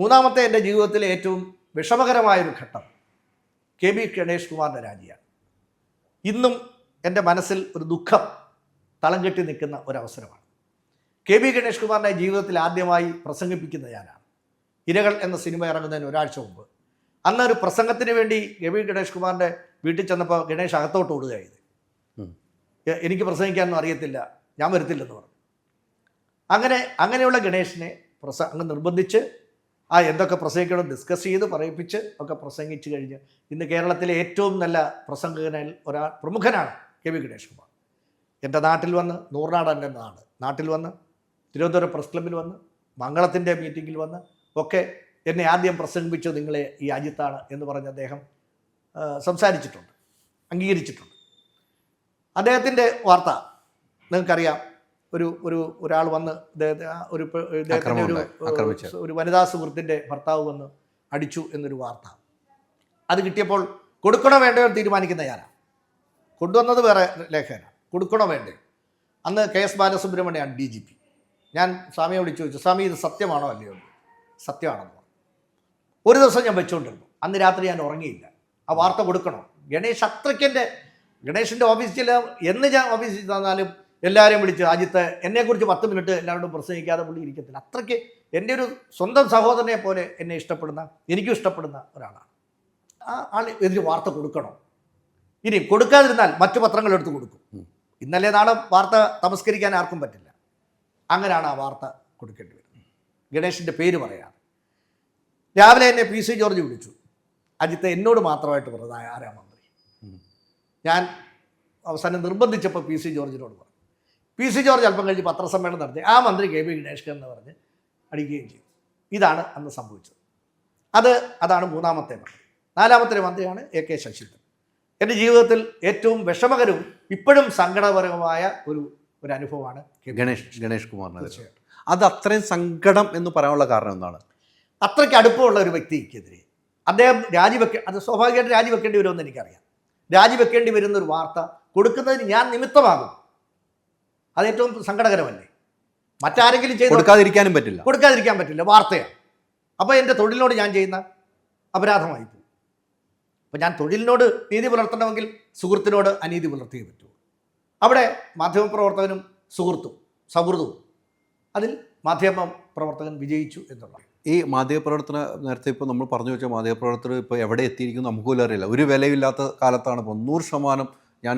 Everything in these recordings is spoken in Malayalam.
മൂന്നാമത്തെ എന്റെ ജീവിതത്തിലെ ഏറ്റവും വിഷമകരമായൊരു ഘട്ടം കെ ബി ഗണേഷ് കുമാറിന്റെ രാജിയാണ്. ഇന്നും എന്റെ മനസ്സിൽ ഒരു ദുഃഖം തളം കെട്ടി നിൽക്കുന്ന ഒരവസരമാണ്. കെ ബി ഗണേഷ് കുമാറിന്റെ ജീവിതത്തിൽ ആദ്യമായി പ്രസംഗിപ്പിക്കുന്ന ഞാനാണ്. ഇരകൾ എന്ന സിനിമ ഇറങ്ങുന്നതിന് ഒരാഴ്ച മുമ്പ് അന്ന് ഒരു പ്രസംഗത്തിന് വേണ്ടി കെ ബി ഗണേഷ് കുമാറിന്റെ വീട്ടിൽ ചെന്നപ്പോൾ ഗണേഷ് അകത്തോട്ട് ഓടുകയായത് എനിക്ക് പ്രസംഗിക്കാനൊന്നും അറിയത്തില്ല. ഞാൻ വരത്തില്ലെന്ന് പറഞ്ഞു. അങ്ങനെ അങ്ങനെയുള്ള ഗണേഷിനെ പ്രസംഗം അങ്ങ് നിർബന്ധിച്ച് ആ എന്തൊക്കെ പ്രസംഗിക്കണം ഡിസ്കസ് ചെയ്ത് പറയിപ്പിച്ച് ഒക്കെ പ്രസംഗിച്ചു കഴിഞ്ഞ് ഇന്ന് കേരളത്തിലെ ഏറ്റവും നല്ല പ്രസംഗകനിൽ ഒരാൾ പ്രമുഖനാണ് കെ വി ഗണേഷ് കുമാർ. എന്റെ നാട്ടിൽ വന്ന് നൂറിനാട് എന്റെ നാട് നാട്ടിൽ വന്ന് തിരുവനന്തപുരം പ്രസ് ക്ലബ്ബിൽ വന്ന് മംഗളത്തിന്റെ മീറ്റിങ്ങിൽ വന്ന് ഒക്കെ എന്നെ ആദ്യം പ്രസംഗിപ്പിച്ചു നിങ്ങളെ ഈ രാജ്യത്താണ് എന്ന് പറഞ്ഞ് അദ്ദേഹം സംസാരിച്ചിട്ടുണ്ട് അംഗീകരിച്ചിട്ടുണ്ട്. അദ്ദേഹത്തിന്റെ വാർത്ത നിങ്ങൾക്കറിയാം ഒരു ഒരു ഒരാൾ വന്ന് ഒരു ഇദ്ദേഹത്തിന്റെ ഒരു ഒരു വനിതാ സുഹൃത്തിന്റെ ഭർത്താവ് വന്ന് അടിച്ചു എന്നൊരു വാർത്ത. അത് കിട്ടിയപ്പോൾ കൊടുക്കണോ വേണ്ടയോ എന്ന് തീരുമാനിക്കുന്ന ഞാനാണ് കൊണ്ടുവന്നത് വേറെ ലേഖകനാണ്. കൊടുക്കണോ വേണ്ടേ അന്ന് കെ എസ് ബാലസുബ്രഹ്മണ്യാണ് ഡി ജി പി. ഞാൻ സ്വാമിയെ വിളിച്ചു ചോദിച്ചു സ്വാമി ഇത് സത്യമാണോ അല്ലയോ. സത്യമാണെന്ന് ഒരു ദിവസം ഞാൻ വെച്ചുകൊണ്ടിരുന്നു അന്ന് രാത്രി ഞാൻ ഉറങ്ങിയില്ല. ആ വാർത്ത കൊടുക്കണോ? ഗണേഷ് അത്രയ്ക്കെന്റെ ഗണേഷിന്റെ ഓഫീസിൽ എന്ന് ഞാൻ ഓഫീസിൽ തന്നാലും എല്ലാവരെയും വിളിച്ച് രാജ്യത്ത് എന്നെക്കുറിച്ച് പത്ത് മിനിറ്റ് എല്ലാവരോടും പ്രസംഗിക്കാതെ പുള്ളി ഇരിക്കത്തില്ല. അത്രയ്ക്ക് എന്റെ ഒരു സ്വന്തം സഹോദരനെ പോലെ എന്നെ ഇഷ്ടപ്പെടുന്ന എനിക്കും ഇഷ്ടപ്പെടുന്ന ഒരാളാണ്. ആ ആൾ എതിര് വാർത്ത കൊടുക്കണം? ഇനി കൊടുക്കാതിരുന്നാൽ മറ്റു പത്രങ്ങൾ എടുത്ത് കൊടുക്കും. ഇന്നലെ നാളെ വാർത്ത തമസ്കരിക്കാൻ ആർക്കും പറ്റില്ല. അങ്ങനെയാണ് ആ വാർത്ത കൊടുക്കേണ്ടി വരുന്നത് ഗണേഷിന്റെ പേര് പറയാം. രാവിലെ എന്നെ പി സി ജോർജ് വിളിച്ചു. അജിത്ത് എന്നോട് മാത്രമായിട്ട് പറഞ്ഞത് ആരാ മന്ത്രി? ഞാൻ അവസാനം നിർബന്ധിച്ചപ്പോൾ പി സി ജോർജിനോട് പറഞ്ഞു. പി സി ജോർജ് അല്പം കഴിഞ്ഞ് പത്രസമ്മേളനം നടത്തി. ആ മന്ത്രി കെ പി ഗണേഷ്കർ എന്ന് പറഞ്ഞ് അടിക്കുകയും ചെയ്തു. ഇതാണ് അന്ന് സംഭവിച്ചത്. അത് അതാണ് മൂന്നാമത്തെ മന്ത്രി. നാലാമത്തെ മന്ത്രിയാണ് എ കെ ശശീന്ദ്രൻ. എന്റെ ജീവിതത്തിൽ ഏറ്റവും വിഷമകരവും ഇപ്പോഴും സങ്കടപരവുമായ ഒരു ഒരു അനുഭവമാണ് ഗണേഷ് ഗണേഷ് കുമാറിന് അത് അത്രയും സങ്കടം എന്ന് പറയാനുള്ള കാരണം എന്താണ്? അത്രയ്ക്ക് അടുപ്പമുള്ള ഒരു വ്യക്തിക്കെതിരെ അദ്ദേഹം രാജിവെക്ക അത് സ്വാഭാവികമായിട്ട് രാജിവെക്കേണ്ടി വരുമെന്ന് എനിക്കറിയാം. രാജിവെക്കേണ്ടി വരുന്ന ഒരു വാർത്ത കൊടുക്കുന്നതിന് ഞാൻ നിമിത്തമാകും. അത് ഏറ്റവും സങ്കടകരമല്ലേ? മറ്റാരെങ്കിലും ചെയ്ത് കൊടുക്കാതിരിക്കാനും പറ്റില്ല. കൊടുക്കാതിരിക്കാൻ പറ്റില്ല. വാർത്തയാണ്. അപ്പോൾ എന്റെ തൊഴിലിനോട് ഞാൻ ചെയ്യുന്ന അപരാധമായി പോകും അപ്പോൾ ഞാൻ തൊഴിലിനോട് നീതി പുലർത്തണമെങ്കിൽ സുഹൃത്തിനോട് അനീതി പുലർത്തിയേ പറ്റൂ. അവിടെ മാധ്യമപ്രവർത്തകനും സുഹൃത്തും സൗഹൃദവും. അതിൽ മാധ്യമ പ്രവർത്തകൻ വിജയിച്ചു എന്നുള്ളത് ഈ മാധ്യമപ്രവർത്തന നേരത്തെ ഇപ്പോൾ നമ്മൾ പറഞ്ഞു വെച്ച മാധ്യമപ്രവർത്തകർ ഇപ്പോൾ എവിടെ എത്തിയിരിക്കുന്നു നമുക്ക് അറിയില്ല. ഒരു വിലയില്ലാത്ത കാലത്താണ് ഇപ്പോൾ നൂറ് ശതമാനം ഞാൻ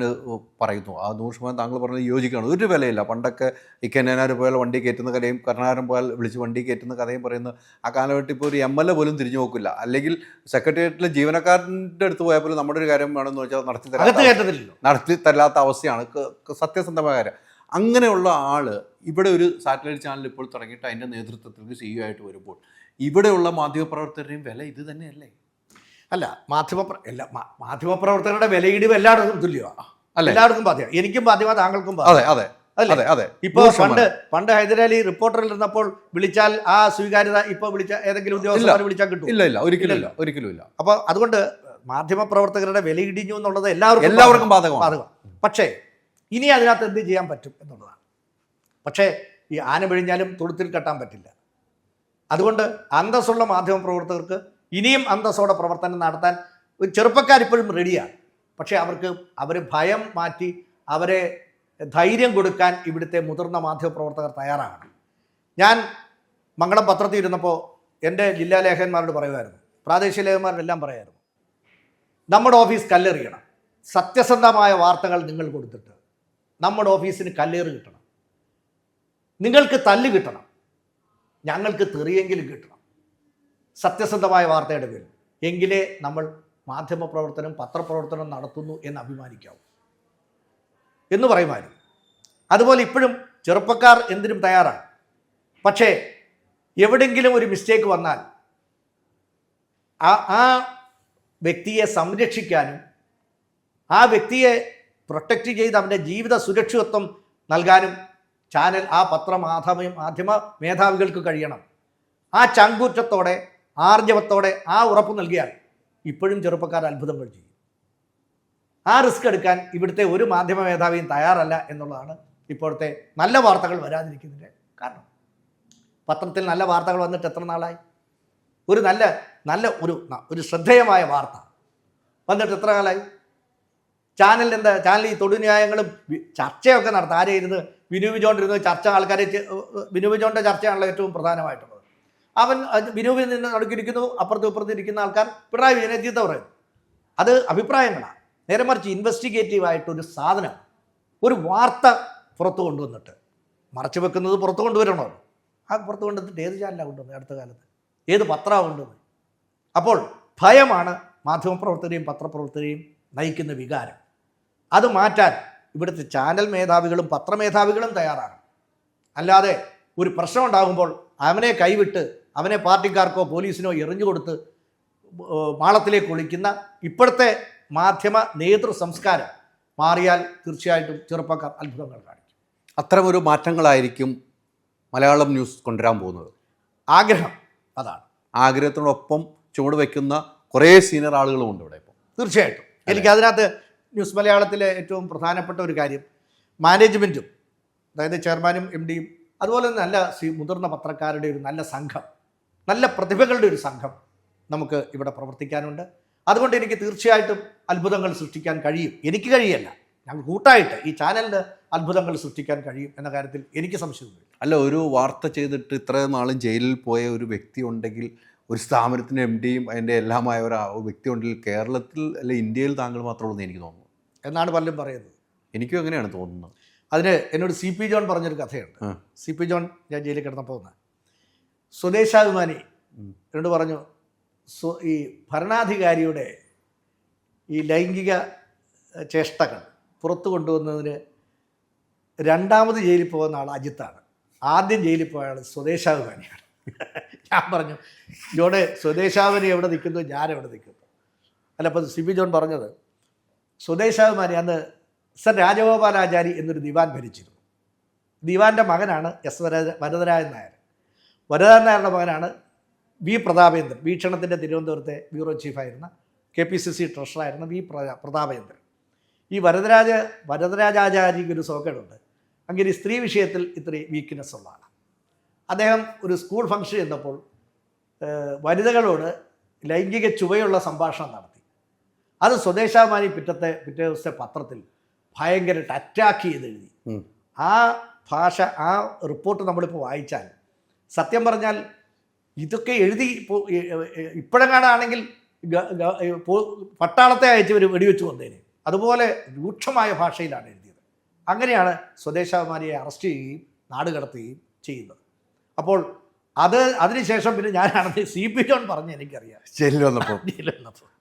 പറയുന്നു. ആ നൂറ് ശതമാനം താങ്കൾ പറഞ്ഞത് യോജിക്കുകയാണ്. ഒരു വിലയില്ല. പണ്ടൊക്കെ ഈ പോയാൽ വണ്ടി കയറ്റുന്ന കഥയും കരുണാകരൻ പോയാൽ വിളിച്ച് വണ്ടി കയറ്റുന്ന കഥയും പറയുന്ന ആ കാലഘട്ടം ഇപ്പോൾ ഒരു എം എൽ എ പോലും തിരിഞ്ഞു നോക്കില്ല. അല്ലെങ്കിൽ സെക്രട്ടേറിയറ്റിലെ ജീവനക്കാരന്റെ അടുത്ത് പോയാൽ പോലും നമ്മുടെ ഒരു കാര്യം വേണമെന്ന് വെച്ചാൽ നടത്തി തരാം തരാത്ത നടത്തി തരാത്ത അവസ്ഥയാണ്. സത്യസന്ധമായ കാര്യം. അങ്ങനെയുള്ള ആൾ ഇവിടെ ഒരു സാറ്റലൈറ്റ് ചാനൽ ഇപ്പോൾ തുടങ്ങിയിട്ട് അതിന്റെ നേതൃത്വത്തിലേക്ക് സിഇഒ ആയിട്ട് വരുമ്പോൾ ഇവിടെയുള്ള മാധ്യമപ്രവർത്തകരുടെയും വില ഇത് തന്നെയല്ലേ? അല്ല മാധ്യമ എല്ലാ മാധ്യമപ്രവർത്തകരുടെ വിലയിടിവ് എല്ലായിടത്തും തുല്യമാണ് എല്ലായിടത്തും എല്ലാവർക്കും ബാധ്യത. എനിക്കും ബാധ്യത താങ്കൾക്കും അതെ അതെ അതെ അതെ. ഇപ്പൊ പണ്ട് പണ്ട് ഹൈദരാലി റിപ്പോർട്ടറിൽ ഇരുന്നപ്പോൾ വിളിച്ചാൽ ആ സ്വീകാര്യത ഇപ്പൊ വിളിച്ച ഏതെങ്കിലും ഉദ്യോഗസ്ഥർ വിളിച്ചാൽ കിട്ടും ഇല്ല ഇല്ല ഒരിക്കലും ഇല്ല ഒരിക്കലും ഇല്ല. അപ്പൊ അതുകൊണ്ട് മാധ്യമ പ്രവർത്തകരുടെ വില ഇടിഞ്ഞു എന്നുള്ളത് എല്ലാവർക്കും എല്ലാവർക്കും ബാധകമാണ്. ബാധകം പക്ഷേ ഇനി അതിനകത്ത് എന്ത് ചെയ്യാൻ പറ്റും എന്നുള്ളതാണ്. പക്ഷേ ഈ ആന പിഴിഞ്ഞാലും തുടുത്തിൽ കെട്ടാൻ പറ്റില്ല. അതുകൊണ്ട് അന്തസ്സുള്ള മാധ്യമ പ്രവർത്തകർക്ക് ഇനിയും അന്തസ്സോടെ പ്രവർത്തനം നടത്താൻ ചെറുപ്പക്കാരിപ്പോഴും റെഡിയാണ് പക്ഷേ അവർക്ക് അവർ ഭയം മാറ്റി അവരെ ധൈര്യം കൊടുക്കാൻ ഇവിടുത്തെ മുതിർന്ന മാധ്യമപ്രവർത്തകർ തയ്യാറാകണം. ഞാൻ മംഗളം പത്രത്തിൽ ഇരുന്നപ്പോൾ എന്റെ ജില്ലാ ലേഖകന്മാരോട് പറയുമായിരുന്നു. പ്രാദേശിക ലേഖകന്മാരെല്ലാം പറയായിരുന്നു. നമ്മുടെ ഓഫീസ് കല്ലെറിയണം. സത്യസന്ധമായ വാർത്തകൾ നിങ്ങൾ കൊടുത്തിട്ട് നമ്മുടെ ഓഫീസിന് കല്ലേറ് കിട്ടണം നിങ്ങൾക്ക് തല്ല് കിട്ടണം. ഞങ്ങൾക്ക് തെറിയെങ്കിലും കിട്ടണം. സത്യസന്ധമായ വാർത്തയുടെ പേരിൽ. എങ്കിലേ നമ്മൾ മാധ്യമപ്രവർത്തനം പത്രപ്രവർത്തനം നടത്തുന്നു എന്ന് അഭിമാനിക്കാവൂ. എന്ന് പറയുമായിരുന്നു അതുപോലെ ഇപ്പോഴും ചെറുപ്പക്കാർ എന്തിനും തയ്യാറാണ്. പക്ഷേ എവിടെങ്കിലും ഒരു മിസ്റ്റേക്ക് വന്നാൽ ആ ആ വ്യക്തിയെ സംരക്ഷിക്കാനും ആ വ്യക്തിയെ പ്രൊട്ടക്റ്റ് ചെയ്ത് അവന്റെ ജീവിത സുരക്ഷിതത്വം നൽകാനും ചാനൽ ആ പത്രമാധ്യമ മാധ്യമ മേധാവികൾക്ക് കഴിയണം. ആ ചങ്കൂറ്റത്തോടെ ആർജവത്തോടെ ആ ഉറപ്പ് നൽകിയാൽ ഇപ്പോഴും ചെറുപ്പക്കാർ അത്ഭുതങ്ങൾ ചെയ്യും. ആ റിസ്ക് എടുക്കാൻ ഇവിടുത്തെ ഒരു മാധ്യമ മേധാവിയും തയ്യാറല്ല എന്നുള്ളതാണ് ഇപ്പോഴത്തെ നല്ല വാർത്തകൾ വരാതിരിക്കുന്നതിന്റെ കാരണം. പത്രത്തിൽ നല്ല വാർത്തകൾ വന്നിട്ട് എത്ര നാളായി? ഒരു നല്ല നല്ല ഒരു ഒരു ശ്രദ്ധേയമായ വാർത്ത വന്നിട്ട് എത്ര കാലമായി ചാനലിൽ എന്താ ചാനൽ ഈ തൊടുന്യായങ്ങളും ചർച്ചയൊക്കെ നടത്താം ആരെയിരുന്ന്? വിനു ചർച്ച ആൾക്കാരെ വിനു വിജോന്റെ ചർച്ചയാണല്ലോ ഏറ്റവും പ്രധാനമായിട്ടുള്ളത് അവൻ അത് വിനുവിൽ നിന്ന് നടുക്കിരിക്കുന്നു അപ്പുറത്തും ഇപ്പുറത്തും ഇരിക്കുന്ന ആൾക്കാർ പിണറായി വിജയനെ ചീത്ത പറയും. അത് അഭിപ്രായങ്ങളാണ് നേരെ മറിച്ച് ഇൻവെസ്റ്റിഗേറ്റീവ് ആയിട്ടൊരു സാധനം ഒരു വാർത്ത പുറത്തു കൊണ്ടുവന്നിട്ട് മറച്ചു വെക്കുന്നത് പുറത്തു കൊണ്ടുവരണോ? ആ പുറത്തു കൊണ്ടുവന്നിട്ട് ഏത് ചാനലാണ് കൊണ്ടുവന്നത് അടുത്ത കാലത്ത്? ഏത് പത്രമാണ് കൊണ്ടുവന്നത്? അപ്പോൾ ഭയമാണ് മാധ്യമപ്രവർത്തകരെയും പത്രപ്രവർത്തകരെയും നയിക്കുന്ന വികാരം. അത് മാറ്റാൻ ഇവിടുത്തെ ചാനൽ മേധാവികളും പത്രമേധാവികളും തയ്യാറാണ് അല്ലാതെ ഒരു പ്രശ്നം ഉണ്ടാകുമ്പോൾ അവനെ കൈവിട്ട് അവനെ പാർട്ടിക്കാർക്കോ പോലീസിനോ എറിഞ്ഞു കൊടുത്ത് ഏഹ് മാളത്തിലേക്ക് ഒളിക്കുന്ന ഇപ്പോഴത്തെ മാധ്യമ നേതൃ സംസ്കാരം മാറിയാൽ തീർച്ചയായിട്ടും ചെറുപ്പക്കാർ അത്ഭുതങ്ങൾ കാണിക്കും. അത്തരമൊരു മാറ്റങ്ങളായിരിക്കും മലയാളം ന്യൂസ് കൊണ്ടുവരാൻ പോകുന്നത്. ആഗ്രഹം അതാണ്. ആഗ്രഹത്തിനോടൊപ്പം ചുവട് വയ്ക്കുന്ന കുറേ സീനിയർ ആളുകളും ഉണ്ട് ഇവിടെ ഇപ്പോൾ തീർച്ചയായിട്ടും. എനിക്ക് അതിനകത്ത് ന്യൂസ് മലയാളത്തിലെ ഏറ്റവും പ്രധാനപ്പെട്ട ഒരു കാര്യം മാനേജ്മെന്റും അതായത് ചെയർമാനും എം ഡിയും അതുപോലെ തന്നെ നല്ല മുതിർന്ന പത്രക്കാരുടെ ഒരു നല്ല സംഘം നല്ല പ്രതിഭകളുടെ ഒരു സംഘം നമുക്ക് ഇവിടെ പ്രവർത്തിക്കാനുണ്ട്. അതുകൊണ്ട് എനിക്ക് തീർച്ചയായിട്ടും അത്ഭുതങ്ങൾ സൃഷ്ടിക്കാൻ കഴിയും. എനിക്ക് കഴിയല്ല. ഞങ്ങൾ കൂട്ടായിട്ട് ഈ ചാനലിന് അത്ഭുതങ്ങൾ സൃഷ്ടിക്കാൻ കഴിയും എന്ന കാര്യത്തിൽ എനിക്ക് സംശയമൊന്നുമില്ല അല്ല ഒരു വാർത്ത ചെയ്തിട്ട് ഇത്ര നാളും ജയിലിൽ പോയ ഒരു വ്യക്തി ഉണ്ടെങ്കിൽ ഒരു സ്ഥാപനത്തിന്റെ എം ഡിയും അതിന്റെ എല്ലാമായ ഒരു വ്യക്തി ഉണ്ടെങ്കിൽ കേരളത്തിൽ അല്ലെ ഇന്ത്യയിൽ താങ്കൾ മാത്രമുള്ളൂ എന്ന് എനിക്ക് തോന്നുന്നു എന്നാണ് പലരും പറയുന്നത്. എനിക്കും എങ്ങനെയാണ് തോന്നുന്നത്. അതിന് എന്നോട് സി പി ജോൺ പറഞ്ഞൊരു കഥയുണ്ട്. സി പി ജോൺ ഞാൻ ജയിലിൽ കിടന്നപ്പോൾ ഒന്ന് സ്വദേശാഭിമാനി. എന്നോട് പറഞ്ഞു സ്വ ഈ ഭരണാധികാരിയുടെ ഈ ലൈംഗിക ചേഷ്ടകൾ പുറത്തു കൊണ്ടുവന്നതിന് രണ്ടാമത് ജയിലിൽ പോകുന്ന ആൾ അജിത്താണ്. ആദ്യം ജയിലിൽ പോയ ആൾ സ്വദേശാഭിമാനിയാണ്. ഞാൻ പറഞ്ഞു ജോടെ സ്വദേശാഭിമാനി എവിടെ നിൽക്കുന്നു? ഞാൻ എവിടെ നിൽക്കുന്നു? അല്ല അപ്പം സി പി ജോൺ പറഞ്ഞത് സ്വദേശാഭിമാനി അന്ന് സർ രാജഗോപാലാചാരി എന്നൊരു ദിവാൻ ഭരിച്ചിരുന്നു. ദിവാന്റെ മകനാണ് എസ് വരദ വരദരാജൻ നായർ. നായരുടെ മകനാണ് വി പ്രതാപേന്ദ്രൻ. വീക്ഷണത്തിന്റെ തിരുവനന്തപുരത്തെ ബ്യൂറോ ചീഫായിരുന്ന കെ പി സി സി ട്രഷറായിരുന്ന വി പ്ര- പ്രതാപേന്ദ്രൻ. ഈ വരദരാജ വരദരാജാചാര്യക്ക് ഒരു സോക്കേടുണ്ട് അങ്ങനെ സ്ത്രീ വിഷയത്തിൽ ഇത്രയും വീക്ക്നെസ് ഉള്ളതാണ്. അദ്ദേഹം ഒരു സ്കൂൾ ഫംഗ്ഷൻ ചെന്നപ്പോൾ വനിതകളോട് ലൈംഗിക ചുവയുള്ള സംഭാഷണം നടത്തി. അത് സ്വദേശാഭിമാനി പിറ്റത്തെ പിറ്റേ ദിവസത്തെ പത്രത്തിൽ ഭയങ്കരമായിട്ട് അറ്റാക്ക് ചെയ്ത് എഴുതി ആ ഭാഷ ആ റിപ്പോർട്ട് നമ്മളിപ്പോൾ വായിച്ചാൽ സത്യം പറഞ്ഞാൽ ഇതൊക്കെ എഴുതി ഗ- പട്ടാളത്തെ അയച്ചവർ വെടിവെച്ച് വന്നേനെ. അതുപോലെ രൂക്ഷമായ ഭാഷയിലാണ് എഴുതിയത്. അങ്ങനെയാണ് സ്വദേശാഭിമാനിയെ അറസ്റ്റ് ചെയ്യുകയും നാട് കടത്തുകയും ചെയ്യുന്നത്. അപ്പോൾ അത് അതിനുശേഷം പിന്നെ ഞാനാണെന്ന് സി പി ജോൺ പറഞ്ഞ് എനിക്കറിയാം. ജയിലിൽ വന്നപ്പോൾ. ജയിലിൽ വന്നപ്പോൾ.